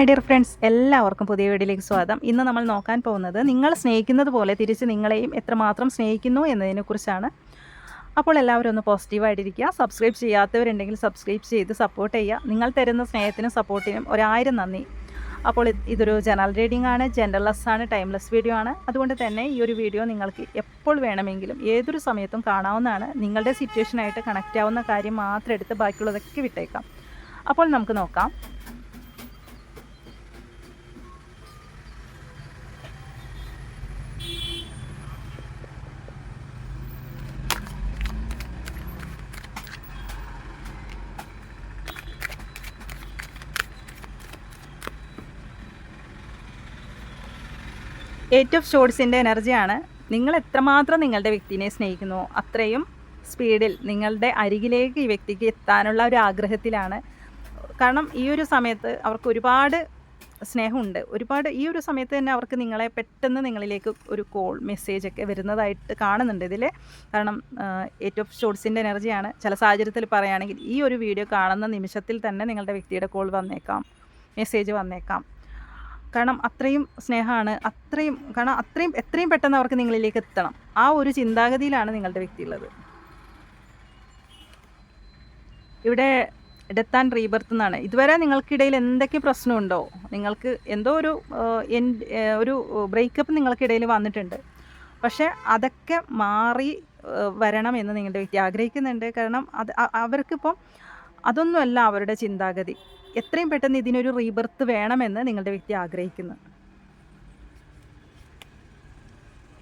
My dear friends എല്ലാവർക്കും പുതിയ വീഡിയോയിലേക്ക് സ്വാഗതം. ഇന്ന് നമ്മൾ നോക്കാൻ പോകുന്നത് നിങ്ങൾ സ്നേഹിക്കുന്നത് പോലെ തിരിച്ച് നിങ്ങളെയും എത്രമാത്രം സ്നേഹിക്കുന്നു എന്നതിനെക്കുറിച്ചാണ് അപ്പോൾ എല്ലാവരും ഒന്ന് പോസിറ്റീവായിട്ടിരിക്കുക സബ്സ്ക്രൈബ് ചെയ്യാത്തവരുണ്ടെങ്കിൽ സബ്സ്ക്രൈബ് ചെയ്ത് സപ്പോർട്ട് ചെയ്യുക. നിങ്ങൾ തരുന്ന സ്നേഹത്തിനും സപ്പോർട്ടിനും ഒരായിരം നന്ദി. അപ്പോൾ ഇതൊരു ജനറൽ റീഡിംഗ് ആണ്. ജെൻഡർലെസ് ആണ് ടൈംലെസ് വീഡിയോ ആണ്. അതുകൊണ്ട് തന്നെ ഈ ഒരു വീഡിയോ നിങ്ങൾക്ക് എപ്പോൾ വേണമെങ്കിലും ഏതൊരു സമയത്തും കാണാവുന്നതാണ്. നിങ്ങളുടെ സിറ്റുവേഷനായിട്ട് കണക്റ്റ് ആവുന്ന കാര്യം മാത്രം എടുത്ത് ബാക്കിയുള്ളതൊക്കെ വിട്ടേക്കാം. അപ്പോൾ നമുക്ക് നോക്കാം. എയ്റ്റ് ഓഫ് ഷോർട്സിന്റെ എനർജിയാണ് നിങ്ങൾ എത്രമാത്രം നിങ്ങളുടെ വ്യക്തിനെ സ്നേഹിക്കുന്നു അത്രയും സ്പീഡിൽ നിങ്ങളുടെ അരികിലേക്ക് ഈ വ്യക്തിക്ക് എത്താനുള്ള ഒരു ആഗ്രഹത്തിലാണ്. കാരണം ഈ ഒരു സമയത്ത് അവർക്ക് ഒരുപാട് സ്നേഹമുണ്ട്. ഒരുപാട് ഈ ഒരു സമയത്ത് തന്നെ അവർക്ക് നിങ്ങളെ പെട്ടെന്ന് നിങ്ങളിലേക്ക് ഒരു കോൾ മെസ്സേജ് ഒക്കെ വരുന്നതായിട്ട് കാണുന്നുണ്ട് ഇതിൽ കാരണം എയ്റ്റ് ഓഫ് ഷോർട്സിന്റെ എനർജിയാണ് ചില സാഹചര്യത്തിൽ പറയുകയാണെങ്കിൽ ഈ ഒരു വീഡിയോ കാണുന്ന നിമിഷത്തിൽ തന്നെ നിങ്ങളുടെ വ്യക്തിയുടെ കോൾ വന്നേക്കാം മെസ്സേജ് വന്നേക്കാം. കാരണം അത്രയും സ്നേഹമാണ് അത്രയും കാരണം അത്രയും എത്രയും പെട്ടെന്ന് അവർക്ക് നിങ്ങളിലേക്ക് എത്തണം. ആ ഒരു ചിന്താഗതിയിലാണ് നിങ്ങളുടെ വ്യക്തി ഉള്ളത് ഇവിടെ ഡെത്ത് ആൻഡ് റീബർത്ത് എന്നാണ്. ഇതുവരെ നിങ്ങൾക്കിടയിൽ എന്തൊക്കെ പ്രശ്നമുണ്ടോ? നിങ്ങൾക്ക് എന്തോ ഒരു ഒരു ബ്രേക്കപ്പ് നിങ്ങൾക്കിടയിൽ വന്നിട്ടുണ്ട്. പക്ഷേ അതൊക്കെ മാറി വരണം എന്ന് നിങ്ങളുടെ വ്യക്തി ആഗ്രഹിക്കുന്നുണ്ട്. കാരണം അത് അവർക്കിപ്പം അതൊന്നുമല്ല അവരുടെ ചിന്താഗതി. എത്രയും പെട്ടെന്ന് ഇതിനൊരു റീബർത്ത് വേണമെന്ന് നിങ്ങളുടെ വ്യക്തി ആഗ്രഹിക്കുന്നു.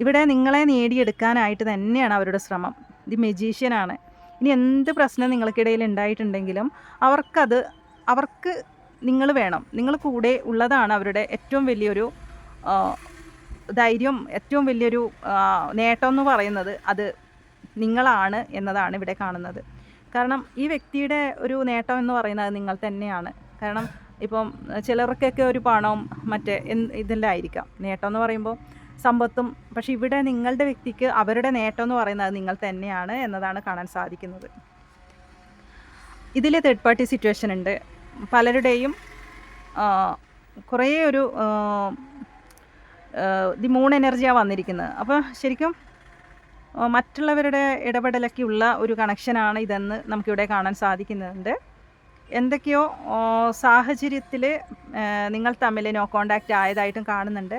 ഇവിടെ നിങ്ങളെ നേടിയെടുക്കാനായിട്ട് തന്നെയാണ് അവരുടെ ശ്രമം. ഇത് മെജീഷ്യനാണ് ഇനി എന്ത് പ്രശ്നം നിങ്ങൾക്കിടയിൽ ഉണ്ടായിട്ടുണ്ടെങ്കിലും അവർക്കത് അവർക്ക് നിങ്ങൾ വേണം. നിങ്ങൾ കൂടെ ഉള്ളതാണ് അവരുടെ ഏറ്റവും വലിയൊരു ധൈര്യം ഏറ്റവും വലിയൊരു നേട്ടം എന്ന് പറയുന്നത്. അത് നിങ്ങളാണ് എന്നതാണ് ഇവിടെ കാണുന്നത്. കാരണം ഈ വ്യക്തിയുടെ ഒരു നേട്ടം എന്ന് പറയുന്നത് നിങ്ങൾ തന്നെയാണ്. കാരണം ഇപ്പം ചിലർക്കൊക്കെ ഒരു പണവും മറ്റേ ഇതെല്ലാം ആയിരിക്കാം നേട്ടം എന്ന് പറയുമ്പോൾ സമ്പത്തും പക്ഷേ ഇവിടെ നിങ്ങളുടെ വ്യക്തിക്ക് അവരുടെ നേട്ടം എന്ന് പറയുന്നത് നിങ്ങൾ തന്നെയാണ് എന്നതാണ് കാണാൻ സാധിക്കുന്നത്. ഇതിൽ തേർഡ് പാർട്ടി സിറ്റുവേഷൻ ഉണ്ട്. പലരുടെയും കുറേ ഒരു ദി മൂൺ എനർജിയാണ് വന്നിരിക്കുന്നത്. അപ്പോൾ ശരിക്കും മറ്റുള്ളവരുടെ ഇടപെടലൊക്കെ ഉള്ള ഒരു കണക്ഷനാണ് ഇതെന്ന് നമുക്കിവിടെ കാണാൻ സാധിക്കുന്നുണ്ട്. എന്തൊക്കെയോ സാഹചര്യത്തിൽ നിങ്ങൾ തമ്മിൽ നോ കോണ്ടാക്റ്റ് ആയതായിട്ടും കാണുന്നുണ്ട്.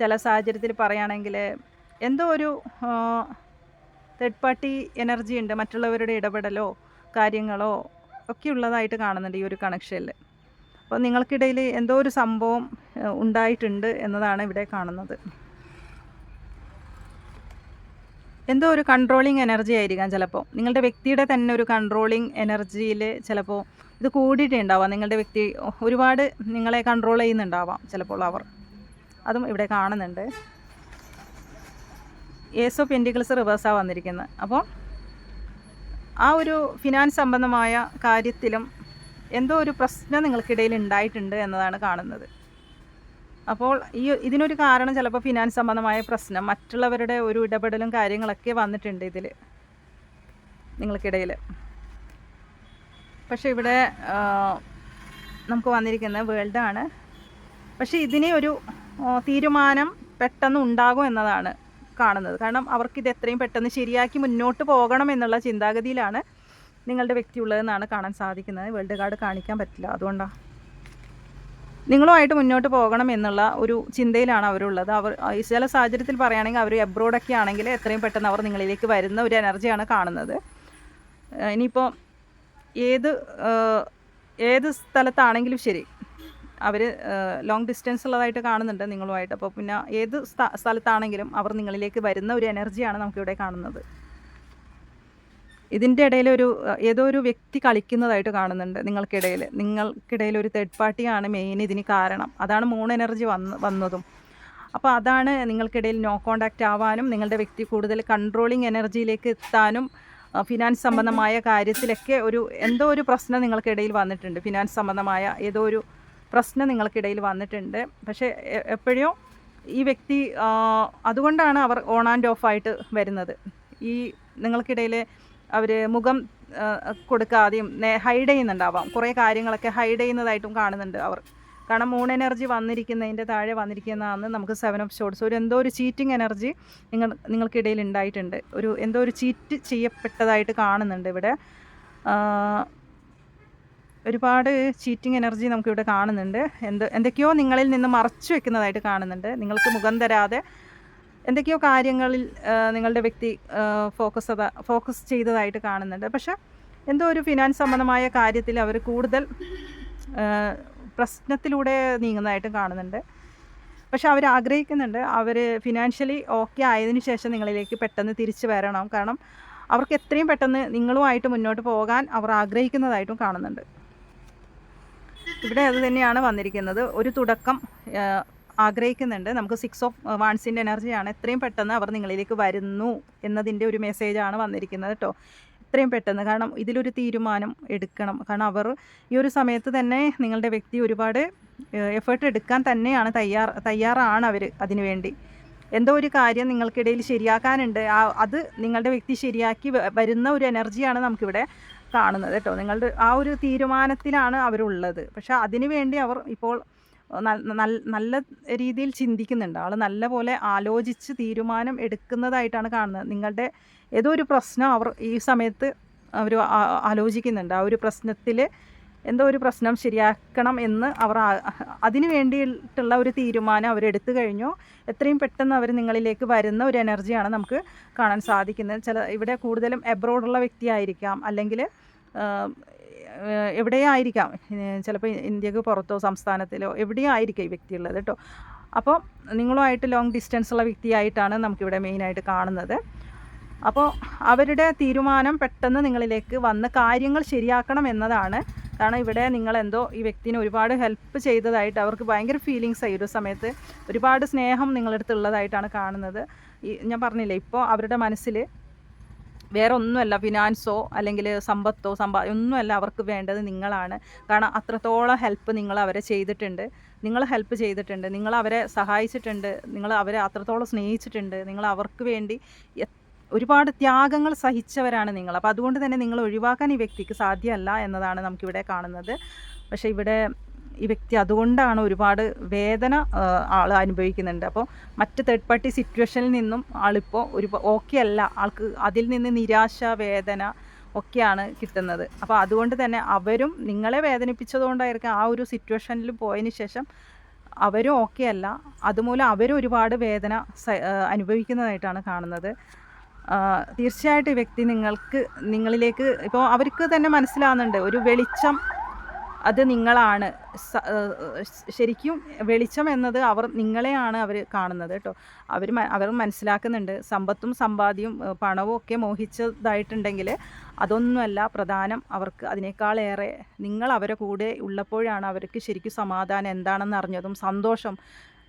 ചില സാഹചര്യത്തിൽ പറയുകയാണെങ്കിൽ എന്തോ ഒരു തേർഡ് പാർട്ടി എനർജി ഉണ്ട് മറ്റുള്ളവരുടെ ഇടപെടലോ കാര്യങ്ങളോ ഒക്കെ ഉള്ളതായിട്ട് കാണുന്നുണ്ട് ഈ ഒരു കണക്ഷനിൽ അപ്പോൾ നിങ്ങൾക്കിടയിൽ എന്തോ ഒരു സംഭവം ഉണ്ടായിട്ടുണ്ട് എന്നതാണ് ഇവിടെ കാണുന്നത്. എന്തോ ഒരു കൺട്രോളിങ് എനർജി ആയിരിക്കാം ചിലപ്പോൾ നിങ്ങളുടെ വ്യക്തിയുടെ തന്നെ ഒരു കൺട്രോളിങ് എനർജിയിൽ ചിലപ്പോൾ ഇത് കൂടിയിട്ടുണ്ടാവാം. നിങ്ങളുടെ വ്യക്തി ഒരുപാട് നിങ്ങളെ കൺട്രോൾ ചെയ്യുന്നുണ്ടാവാം ചിലപ്പോൾ അവർ. അതും ഇവിടെ കാണുന്നുണ്ട്. ഏസ് ഓഫ് പെന്റിക്കിൾസ് റിവേഴ്സാണ് വന്നിരിക്കുന്നത് അപ്പോൾ ആ ഒരു ഫിനാൻസ് സംബന്ധമായ കാര്യത്തിലും എന്തോ ഒരു പ്രശ്നം നിങ്ങൾക്കിടയിൽ ഉണ്ടായിട്ടുണ്ട് എന്നതാണ് കാണുന്നത്. അപ്പോൾ ഈ ഇതിനൊരു കാരണം ചിലപ്പോൾ ഫിനാൻസ് സംബന്ധമായ പ്രശ്നം. മറ്റുള്ളവരുടെ ഒരു ഇടപെടലും കാര്യങ്ങളൊക്കെ വന്നിട്ടുണ്ട് ഇതിൽ നിങ്ങൾക്കിടയിൽ പക്ഷേ ഇവിടെ നമുക്ക് വേൾഡ് വേൾഡാണ് പക്ഷേ ഇതിനെ ഒരു തീരുമാനം പെട്ടെന്ന് ഉണ്ടാകും എന്നതാണ് കാണുന്നത്. കാരണം അവർക്കിത് എത്രയും പെട്ടെന്ന് ശരിയാക്കി മുന്നോട്ട് പോകണം എന്നുള്ള ചിന്താഗതിയിലാണ് നിങ്ങളുടെ വ്യക്തി ഉള്ളതെന്നാണ് കാണാൻ സാധിക്കുന്നത്. വേൾഡ് കാർഡ് കാണിക്കാൻ പറ്റില്ല. അതുകൊണ്ടാണ് നിങ്ങളുമായിട്ട് മുന്നോട്ട് പോകണം എന്നുള്ള ഒരു ചിന്തയിലാണ് അവരുള്ളത്. അവർ ചില സാഹചര്യത്തിൽ പറയുകയാണെങ്കിൽ അവർ എബ്രോഡൊക്കെ ആണെങ്കിൽ എത്രയും പെട്ടെന്ന് അവർ നിങ്ങളിലേക്ക് വരുന്ന ഒരു എനർജിയാണ് കാണുന്നത്. ഇനിയിപ്പോൾ ഏത് ഏത് സ്ഥലത്താണെങ്കിലും ശരി. അവർ ലോങ് ഡിസ്റ്റൻസ് ഉള്ളതായിട്ട് കാണുന്നുണ്ട് നിങ്ങളുമായിട്ട്. അപ്പോൾ പിന്നെ ഏത് സ്ഥ- സ്ഥലത്താണെങ്കിലും അവർ നിങ്ങളിലേക്ക് വരുന്ന ഒരു എനർജിയാണ് നമുക്കിവിടെ കാണുന്നത്. ഇതിന്റെ ഇടയിൽ ഒരു ഏതോ ഒരു വ്യക്തി കളിക്കുന്നതായിട്ട് കാണുന്നുണ്ട് നിങ്ങൾക്കിടയിൽ. നിങ്ങൾക്കിടയിൽ ഒരു തേർഡ് പാർട്ടിയാണ് മെയിൻ ഇതിന് കാരണം. അതാണ് മൂൺ എനർജി വന്ന് വന്നതും. അപ്പോൾ അതാണ് നിങ്ങൾക്കിടയിൽ നോ കോണ്ടാക്റ്റ് ആവാനും നിങ്ങളുടെ വ്യക്തി കൂടുതൽ കൺട്രോളിങ് എനർജിയിലേക്ക് എത്താനും ഫിനാൻസ് സംബന്ധമായ കാര്യത്തിലൊക്കെ ഒരു എന്തോ ഒരു പ്രശ്നം നിങ്ങൾക്കിടയിൽ വന്നിട്ടുണ്ട്. ഫിനാൻസ് സംബന്ധമായ ഏതോ ഒരു പ്രശ്നം നിങ്ങൾക്കിടയിൽ വന്നിട്ടുണ്ട്. പക്ഷേ എപ്പോഴും ഈ വ്യക്തി അതുകൊണ്ടാണ് അവർ ഓൺ ആൻഡ് ഓഫ് ആയിട്ട് വരുന്നത്. ഈ നിങ്ങൾക്കിടയിൽ അവർ മുഖം കൊടുക്കാതെയും ഹൈഡ് ചെയ്യുന്നുണ്ടാവാം. കുറേ കാര്യങ്ങളൊക്കെ ഹൈഡ് ചെയ്യുന്നതായിട്ടും കാണുന്നുണ്ട് അവർ. കാരണം മൂൺ എനർജി വന്നിരിക്കുന്നതിന്റെ താഴെ വന്നിരിക്കുന്നതാണ് നമുക്ക് സെവൻ ഓഫ് ഷോർട്സ് ഒരു എന്തോ ഒരു ചീറ്റിംഗ് എനർജി നിങ്ങൾ നിങ്ങൾക്കിടയിൽ ഉണ്ടായിട്ടുണ്ട്. ഒരു എന്തോ ഒരു ചീറ്റ് ചെയ്യപ്പെട്ടതായിട്ട് കാണുന്നുണ്ട് ഇവിടെ. ഒരുപാട് ചീറ്റിംഗ് എനർജി നമുക്കിവിടെ കാണുന്നുണ്ട്. എന്ത് എന്തൊക്കെയോ നിങ്ങളിൽ നിന്ന് മറച്ചു വെക്കുന്നതായിട്ട് കാണുന്നുണ്ട്. നിങ്ങൾക്ക് മുഖം തരാതെ എന്തൊക്കെയോ കാര്യങ്ങളിൽ നിങ്ങളുടെ വ്യക്തി ഫോക്കസ് ഫോക്കസ് ചെയ്തതായിട്ട് കാണുന്നുണ്ട്. പക്ഷെ എന്തോ ഒരു ഫിനാൻസ് സംബന്ധമായ കാര്യത്തിൽ അവർ കൂടുതൽ പ്രശ്നത്തിലൂടെ നീങ്ങുന്നതായിട്ട് കാണുന്നുണ്ട്. പക്ഷെ അവർ ആഗ്രഹിക്കുന്നുണ്ട് അവർ ഫിനാൻഷ്യലി ഓക്കെ ആയതിനു ശേഷം നിങ്ങളിലേക്ക് പെട്ടെന്ന് തിരിച്ചു വരണം. കാരണം അവർക്ക് എത്രയും പെട്ടെന്ന് നിങ്ങളുമായിട്ട് മുന്നോട്ട് പോകാൻ അവർ ആഗ്രഹിക്കുന്നതായിട്ടും കാണുന്നുണ്ട്. ഇവിടെ അത് തന്നെയാണ് വന്നിരിക്കുന്നത്. ഒരു തുടക്കം ആഗ്രഹിക്കുന്നുണ്ട്. നമുക്ക് സിക്സ് ഓഫ് വാൺസിന്റെ എനർജിയാണ് എത്രയും പെട്ടെന്ന് അവർ നിങ്ങളിലേക്ക് വരുന്നു എന്നതിന്റെ ഒരു മെസ്സേജാണ് വന്നിരിക്കുന്നത് കേട്ടോ. എത്രയും പെട്ടെന്ന് കാരണം ഇതിലൊരു തീരുമാനം എടുക്കണം. കാരണം അവർ ഈ ഒരു സമയത്ത് തന്നെ നിങ്ങളുടെ വ്യക്തി ഒരുപാട് എഫേർട്ട് എടുക്കാൻ തന്നെയാണ് തയ്യാർ തയ്യാറാണ് അവർ അതിനുവേണ്ടി. എന്തോ ഒരു കാര്യം നിങ്ങൾക്കിടയിൽ ശരിയാക്കാനുണ്ട്. ആ അത് നിങ്ങളുടെ വ്യക്തി ശരിയാക്കി വരുന്ന ഒരു എനർജിയാണ് നമുക്കിവിടെ കാണുന്നത് കേട്ടോ. നിങ്ങളുടെ ആ ഒരു തീരുമാനത്തിലാണ് അവരുള്ളത്. പക്ഷേ അതിനുവേണ്ടി അവർ ഇപ്പോൾ നല്ല രീതിയിൽ ചിന്തിക്കുന്നുണ്ട്. ആൾ നല്ല പോലെ ആലോചിച്ച് തീരുമാനം എടുക്കുന്നതായിട്ടാണ് കാണുന്നത്. നിങ്ങളുടെ ഏതോ ഒരു പ്രശ്നം അവർ ഈ സമയത്ത് അവർ ആലോചിക്കുന്നുണ്ട്. ആ ഒരു പ്രശ്നത്തിൽ എന്തോ ഒരു പ്രശ്നം ശരിയാക്കണം എന്ന് അവർ അതിനു വേണ്ടിയിട്ടുള്ള ഒരു തീരുമാനം അവർ എടുത്തു കഴിഞ്ഞു. എത്രയും പെട്ടെന്ന് അവർ നിങ്ങളിലേക്ക് വരുന്ന ഒരു എനർജിയാണ് നമുക്ക് കാണാൻ സാധിക്കുന്നത്. ചില ഇവിടെ കൂടുതലും എബ്രോഡുള്ള വ്യക്തിയായിരിക്കാം. അല്ലെങ്കിൽ എവിടെയോ ആയിരിക്കാം ചിലപ്പോൾ ഇന്ത്യയ്ക്ക് പുറത്തോ സംസ്ഥാനത്തിലോ എവിടെയോ ആയിരിക്കാം ഈ വ്യക്തിയുള്ളത് കേട്ടോ അപ്പോൾ നിങ്ങളുമായിട്ട് ലോങ് ഡിസ്റ്റൻസ് ഉള്ള വ്യക്തിയായിട്ടാണ് നമുക്കിവിടെ മെയിനായിട്ട് കാണുന്നത്. അപ്പോൾ അവരുടെ തീരുമാനം പെട്ടെന്ന് നിങ്ങളിലേക്ക് വന്ന് കാര്യങ്ങൾ ശരിയാക്കണം എന്നതാണ്. കാരണം ഇവിടെ നിങ്ങളെന്തോ ഈ വ്യക്തിനെ ഒരുപാട് ഹെൽപ്പ് ചെയ്തതായിട്ട് അവർക്ക് ഭയങ്കര ഫീലിങ്സ് ആയി ഒരു സമയത്ത്. ഒരുപാട് സ്നേഹം നിങ്ങളടുത്ത് ഉള്ളതായിട്ടാണ് കാണുന്നത്. ഞാൻ പറഞ്ഞില്ലേ ഇപ്പോൾ അവരുടെ മനസ്സിൽ വേറെ ഒന്നുമല്ല ഫിനാൻസോ അല്ലെങ്കിൽ സമ്പത്തോ സമ്പാ ഒന്നുമല്ല അവർക്ക് വേണ്ടത് നിങ്ങളാണ്. കാരണം അത്രത്തോളം ഹെൽപ്പ് നിങ്ങൾ അവരെ ചെയ്തിട്ടുണ്ട്. നിങ്ങൾ ഹെൽപ്പ് ചെയ്തിട്ടുണ്ട്. നിങ്ങൾ അവരെ സഹായിച്ചിട്ടുണ്ട്. നിങ്ങൾ അവരെ അത്രത്തോളം സ്നേഹിച്ചിട്ടുണ്ട്. നിങ്ങൾ അവർക്ക് വേണ്ടി ഒരുപാട് ത്യാഗങ്ങൾ സഹിച്ചവരാണ് നിങ്ങൾ. അപ്പോൾ അതുകൊണ്ട് തന്നെ നിങ്ങൾ ഒഴിവാക്കാൻ ഈ വ്യക്തിക്ക് സാധ്യമല്ല എന്നതാണ് നമുക്കിവിടെ കാണുന്നത്. പക്ഷേ ഇവിടെ ഈ വ്യക്തി അതുകൊണ്ടാണ് ഒരുപാട് വേദന ആൾ അനുഭവിക്കുന്നുണ്ട്. അപ്പോൾ മറ്റ് തേർഡ് പാർട്ടി സിറ്റുവേഷനിൽ നിന്നും ആളിപ്പോൾ ഒരു ഓക്കെ അല്ല ആൾക്ക് അതിൽ നിന്ന് നിരാശ വേദന ഒക്കെയാണ് കിട്ടുന്നത്. അപ്പോൾ അതുകൊണ്ട് തന്നെ അവരും നിങ്ങളെ വേദനിപ്പിച്ചതുകൊണ്ടായിരിക്കും ആ ഒരു സിറ്റുവേഷനിൽ പോയതിന് ശേഷം അവരും ഓക്കെ അല്ല. അതുമൂലം അവരും ഒരുപാട് വേദന അനുഭവിക്കുന്നതായിട്ടാണ് കാണുന്നത്. തീർച്ചയായിട്ടും ഈ വ്യക്തി നിങ്ങൾക്ക് നിങ്ങളിലേക്ക് ഇപ്പോൾ അവർക്ക് തന്നെ മനസ്സിലാകുന്നുണ്ട് ഒരു വെളിച്ചം അത് നിങ്ങളാണ്. ശരിക്കും വെളിച്ചം എന്നത് അവർ നിങ്ങളെയാണ് അവർ കാണുന്നത് കേട്ടോ. അവർ അവർ മനസ്സിലാക്കുന്നുണ്ട്. സമ്പത്തും സമ്പാദ്യവും പണവും ഒക്കെ മോഹിച്ചതായിട്ടുണ്ടെങ്കിൽ അതൊന്നുമല്ല പ്രധാനം. അവർക്ക് അതിനേക്കാളേറെ നിങ്ങൾ അവരെ കൂടെ ഉള്ളപ്പോഴാണ് അവർക്ക് ശരിക്കും സമാധാനം. എന്താണെന്ന് അറിഞ്ഞതും സന്തോഷം.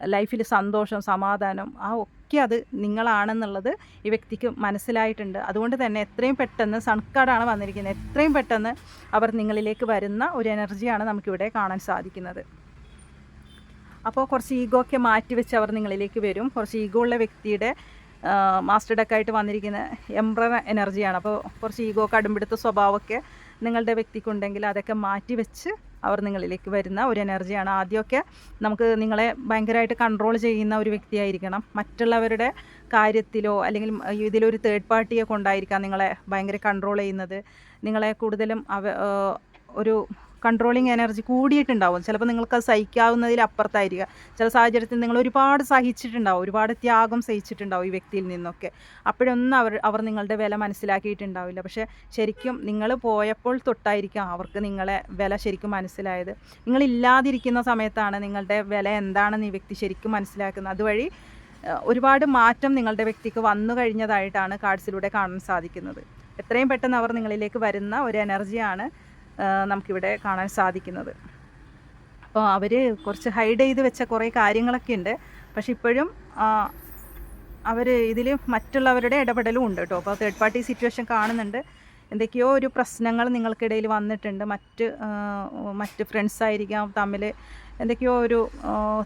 ലൈഫിൽ സന്തോഷം സമാധാനം ആ ഒക്കെ അത് നിങ്ങളാണെന്നുള്ളത് ഈ വ്യക്തിക്ക് മനസ്സിലായിട്ടുണ്ട്. അതുകൊണ്ട് തന്നെ എത്രയും പെട്ടെന്ന് സൺകാർഡാണ് വന്നിരിക്കുന്നത്. എത്രയും പെട്ടെന്ന് അവർ നിങ്ങളിലേക്ക് വരുന്ന ഒരു എനർജിയാണ് നമുക്കിവിടെ കാണാൻ സാധിക്കുന്നത്. അപ്പോൾ കുറച്ച് ഈഗോ ഒക്കെ മാറ്റിവെച്ച് അവർ നിങ്ങളിലേക്ക് വരും. കുറച്ച് ഈഗോ ഉള്ള വ്യക്തിയുടെ മാസ്റ്റർ ഡെക്കായിട്ട് വന്നിരിക്കുന്ന എംബ്രർ എനർജിയാണ്. അപ്പോൾ കുറച്ച് ഈഗോ കടുമ്പിടുത്ത സ്വഭാവമൊക്കെ നിങ്ങളുടെ വ്യക്തിക്കുണ്ടെങ്കിൽ അതൊക്കെ മാറ്റി വെച്ച് അവർ നിങ്ങളിലേക്ക് വരുന്ന ഒരു എനർജിയാണ്. ആദ്യമൊക്കെ നമുക്ക് നിങ്ങളെ ഭയങ്കരമായിട്ട് കൺട്രോൾ ചെയ്യുന്ന ഒരു വ്യക്തിയായിരിക്കണം. മറ്റുള്ളവരുടെ കാര്യത്തിലോ അല്ലെങ്കിൽ ഇതിലൊരു തേർഡ് പാർട്ടിയെ കൊണ്ടായിരിക്കാം നിങ്ങളെ ഭയങ്കര കൺട്രോൾ ചെയ്യുന്നത്. നിങ്ങളെ കൂടുതലും അവ ഒരു കൺട്രോളിങ് എനർജി കൂടിയിട്ടുണ്ടാവും. ചിലപ്പോൾ നിങ്ങൾക്ക് അത് സഹിക്കാവുന്നതിൽ അപ്പുറത്തായിരിക്കുക ചില സാഹചര്യത്തിൽ നിങ്ങൾ ഒരുപാട് സഹിച്ചിട്ടുണ്ടാവും. ഒരുപാട് ത്യാഗം സഹിച്ചിട്ടുണ്ടാവും ഈ വ്യക്തിയിൽ നിന്നൊക്കെ. അപ്പോഴൊന്നും അവർ അവർ നിങ്ങളുടെ വില മനസ്സിലാക്കിയിട്ടുണ്ടാവില്ല. പക്ഷേ ശരിക്കും നിങ്ങൾ പോയപ്പോൾ തൊട്ടായിരിക്കാം അവർക്ക് നിങ്ങളെ വില ശരിക്കും മനസ്സിലായത്. നിങ്ങളില്ലാതിരിക്കുന്ന സമയത്താണ് നിങ്ങളുടെ വില എന്താണെന്ന് ഈ വ്യക്തി ശരിക്കും മനസ്സിലാക്കുന്നത്. അതുവഴി ഒരുപാട് മാറ്റം നിങ്ങളുടെ വ്യക്തിക്ക് വന്നു കഴിഞ്ഞതായിട്ടാണ് കാർഡ്സിലൂടെ കാണാൻ സാധിക്കുന്നത്. എത്രയും പെട്ടെന്ന് അവർ നിങ്ങളിലേക്ക് വരുന്ന ഒരു എനർജിയാണ് നമുക്കിവിടെ കാണാൻ സാധിക്കുന്നത്. അപ്പോൾ അവർ കുറച്ച് ഹൈഡ് ചെയ്ത് വെച്ച കുറേ കാര്യങ്ങളൊക്കെ ഉണ്ട്. പക്ഷെ ഇപ്പോഴും അവർ ഇതിൽ മറ്റുള്ളവരുടെ ഇടപെടലും ഉണ്ട് കേട്ടോ. അപ്പോൾ തേർഡ് പാർട്ടി സിറ്റുവേഷൻ കാണുന്നുണ്ട്. എന്തൊക്കെയോ ഒരു പ്രശ്നങ്ങൾ നിങ്ങൾക്കിടയിൽ വന്നിട്ടുണ്ട്. മറ്റ് മറ്റ് ഫ്രണ്ട്സ് ആയിരിക്കാം തമ്മിൽ എന്തൊക്കെയോ ഒരു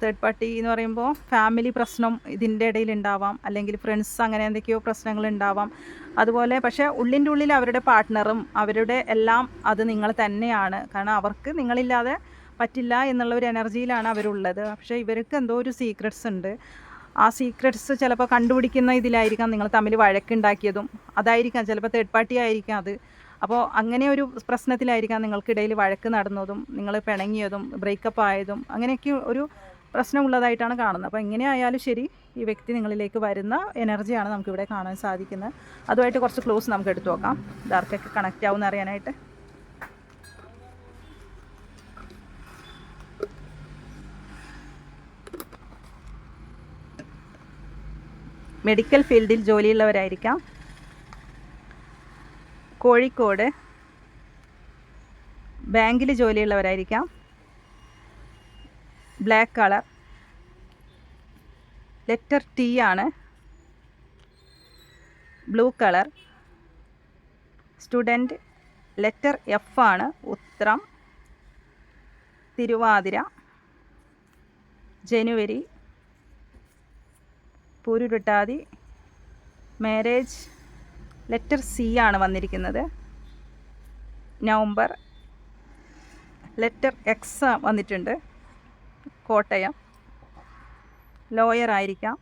തേർഡ് പാർട്ടി എന്ന് പറയുമ്പോൾ ഫാമിലി പ്രശ്നം ഇതിന്റെ ഇടയിൽ ഉണ്ടാവാം. അല്ലെങ്കിൽ ഫ്രണ്ട്സ് അങ്ങനെ എന്തൊക്കെയോ പ്രശ്നങ്ങൾ ഉണ്ടാവാം. അതുപോലെ പക്ഷേ ഉള്ളിന്റെ ഉള്ളിൽ അവരുടെ പാർട്ട്ണറും അവരുടെ എല്ലാം അത് നിങ്ങൾ തന്നെയാണ്. കാരണം അവർക്ക് നിങ്ങളില്ലാതെ പറ്റില്ല എന്നുള്ള ഒരു എനർജിയിലാണ് അവരുള്ളത്. പക്ഷേ ഇവർക്ക് എന്തോ ഒരു സീക്രട്സ് ഉണ്ട്. ആ സീക്രട്സ് ചിലപ്പോൾ കണ്ടുപിടിക്കുന്ന ഇതിലായിരിക്കാം നിങ്ങൾ തമ്മിൽ വഴക്കുണ്ടാക്കിയതും. അതായിരിക്കാം ചിലപ്പോൾ തേർഡ് പാർട്ടി ആയിരിക്കാം അത്. അപ്പോൾ അങ്ങനെ ഒരു പ്രശ്നത്തിലായിരിക്കാം നിങ്ങൾക്കിടയിൽ വഴക്ക് നടന്നതും നിങ്ങൾ പിണങ്ങിയതും ബ്രേക്കപ്പ് ആയതും അങ്ങനെയൊക്കെ ഒരു പ്രശ്നമുള്ളതായിട്ടാണ് കാണുന്നത്. അപ്പോൾ എങ്ങനെയായാലും ശരി ഈ വ്യക്തി നിങ്ങളിലേക്ക് വരുന്ന എനർജിയാണ് നമുക്കിവിടെ കാണാൻ സാധിക്കുന്നത്. അതുമായിട്ട് കുറച്ച് ക്ലോസ് നമുക്ക് എടുത്തു നോക്കാം. ഇതാർക്കൊക്കെ കണക്റ്റ് ആവും അറിയാനായിട്ട്. മെഡിക്കൽ ഫീൽഡിൽ ജോലിയുള്ളവരായിരിക്കാം. കോഴിക്കോട് ബാങ്കിൽ ജോലിയുള്ളവരായിരിക്കാം. Black colour. ലെറ്റർ ടി ആണ്. Blue colour. Student letter F ആണ്. ഉത്രം. തിരുവാതിര. ജനുവരി. പൂരുരുട്ടാതി. മാരേജ്. ലെറ്റർ സി ആണ് വന്നിരിക്കുന്നത്. നവംബർ. ലെറ്റർ എക്സ് വന്നിട്ടുണ്ട്. കോട്ടയം. ലോയർ ആയിരിക്കാം.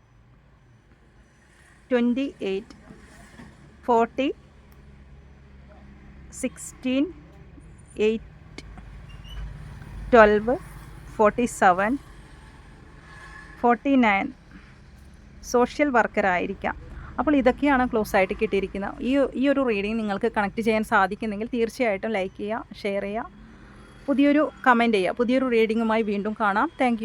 Twenty eight. Forty. Sixteen. Eight. Twelve. Forty seven. Forty nine. Social worker ആയിരിക്കാം. അപ്പോൾ ഇതൊക്കെയാണ് ക്ലോസ് ആയിട്ട് കിട്ടിയിരിക്കുന്നത്. ഈ ഈ ഒരു റീഡിങ് നിങ്ങൾക്ക് കണക്ട് ചെയ്യാൻ സാധിക്കുന്നെങ്കിൽ തീർച്ചയായിട്ടും ലൈക്ക് ചെയ്യുക ഷെയർ ചെയ്യുക. പുതിയൊരു കമന്റ് ചെയ്യുക. പുതിയൊരു റീഡിങ്ങുമായി വീണ്ടും കാണാം. താങ്ക്